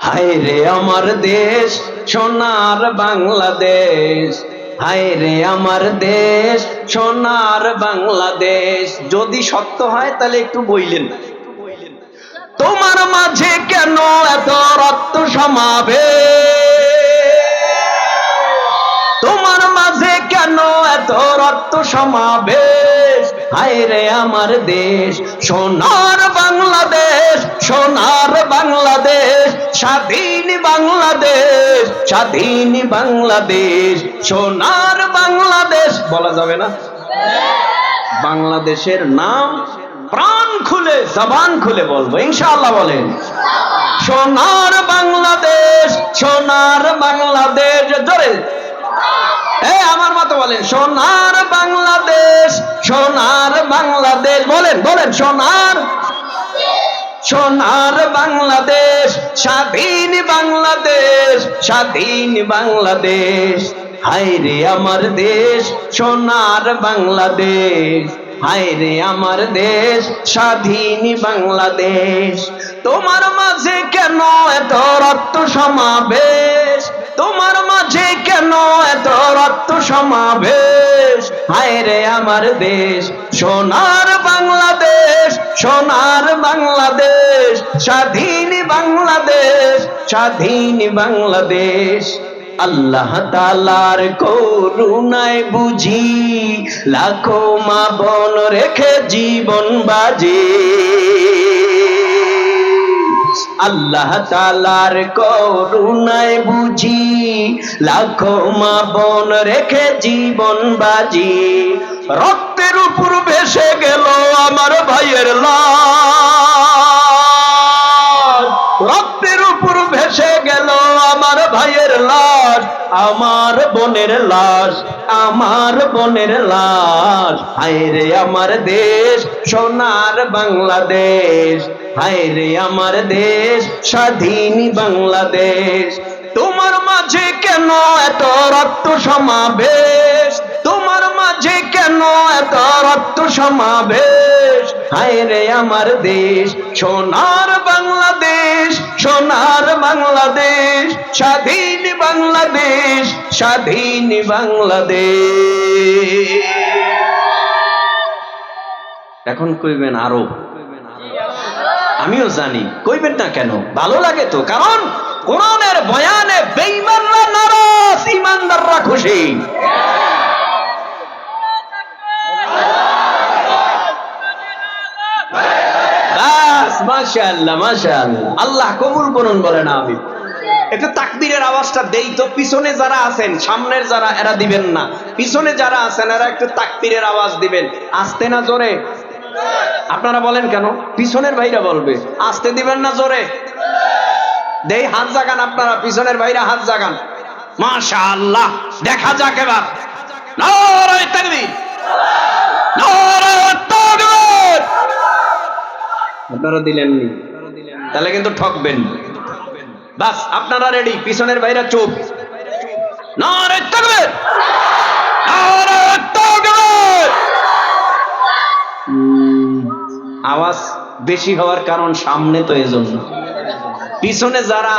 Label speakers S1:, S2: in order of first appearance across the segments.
S1: হায় রে আমার দেশ, সোনার বাংলাদেশ। হায় রে আমার দেশ, সোনার বাংলাদেশ। যদি সত্য হয়, তাহলে একটু বইলেন। তোমার মাঝে কেন এত রক্ত সমাবে? তোমার মাঝে কেন এত রক্ত সমাবেশ হায় রে আমার দেশ, সোনার বাংলাদেশ, সোনার স্বাধীন বাংলাদেশ স্বাধীন বাংলাদেশ, সোনার বাংলাদেশ। বলা যাবে না? বাংলাদেশের নাম প্রাণ খুলে, জবান খুলে বলব, ইনশাআল্লাহ বলেন। সোনার বাংলাদেশ সোনার বাংলাদেশ, জোরে। এ, আমার মতো বলেন, সোনার বাংলাদেশ সোনার বাংলাদেশ, বলেন বলেন, সোনার সোনার বাংলাদেশ, স্বাধীন বাংলাদেশ স্বাধীন বাংলাদেশ। হায় রে আমার দেশ, সোনার বাংলাদেশ। হায় রে আমার দেশ, স্বাধীন বাংলাদেশ। তোমার মাঝে কেন এত রক্ত সমাবেশ? তোমার মাঝে কেন এত রক্ত সমাবেশ? হায় রে আমার দেশ, সোনার বাংলাদেশ সোনার বাংলাদেশ। স্বাধীন বাংলাদেশ স্বাধীন বাংলাদেশ। আল্লাহ তালার করুণায় বুঝি, লাখো মা বন রেখে জীবন বাজে। আল্লাহ তালার করুণায় বুঝি, লাখো মা বন রেখে জীবন বাজি। রক্তের উপর ভেসে গেল আমার ভাইয়ের লাশ। আমার বোনের লাশ, আমার বোনের লাশ। হায় রে আমার দেশ, সোনার বাংলাদেশ। হায় রে আমার দেশ, স্বাধীন বাংলাদেশ। তোমার মাঝে কেন এত রক্ত সমাবেশ? তোমার মাঝে কেন এত রক্ত সমাবেশ? হায় রে আমার দেশ, সোনার বাংলাদেশ সোনার বাংলাদেশ, স্বাধীন বাংলাদেশ স্বাধীন বাংলাদেশ। এখন কইবেন আরও আমিও জানি, কইবেন না কেন? ভালো লাগে তো, কারণ কোরআনের বয়ানে বেঈমানরা নারাজ ইমানদাররা খুশি বাস আল্লাহ কবুল করুন বলেন আমি একটু তাকবীরের আওয়াজটা দেই তো, পিছনে যারা আছেন, সামনের যারা, এরা দিবেন না। পিছনে যারা আছেন, এরা একটু তাকবীরের আওয়াজ দিবেন। আসতে না জোরে। আপনারা বলেন কেন? পিছনের ভাইরা বলবে। আসতে দিবেন না জোরে। দেই, হাত জাগান আপনারা, পিছনের ভাইরা হাত জাগান। মাশাআল্লাহ, দেখা যাক এবার। আপনারা দিলেননি। তাহলে কিন্তু ঠকবেন। বাস, আপনারা রেডি পিছনের ভাইরা চুপ। আওয়াজ বেশি হওয়ার কারণ সামনে তো এজন্য। পিছনে যারা,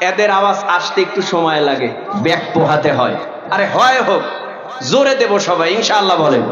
S1: এদের আওয়াজ আসতে একটু সময় লাগে। ব্যাক পোহাতে হয়। আরে হয় হোক, জোরে দেব সবাই, ইনশাআল্লাহ বলেন।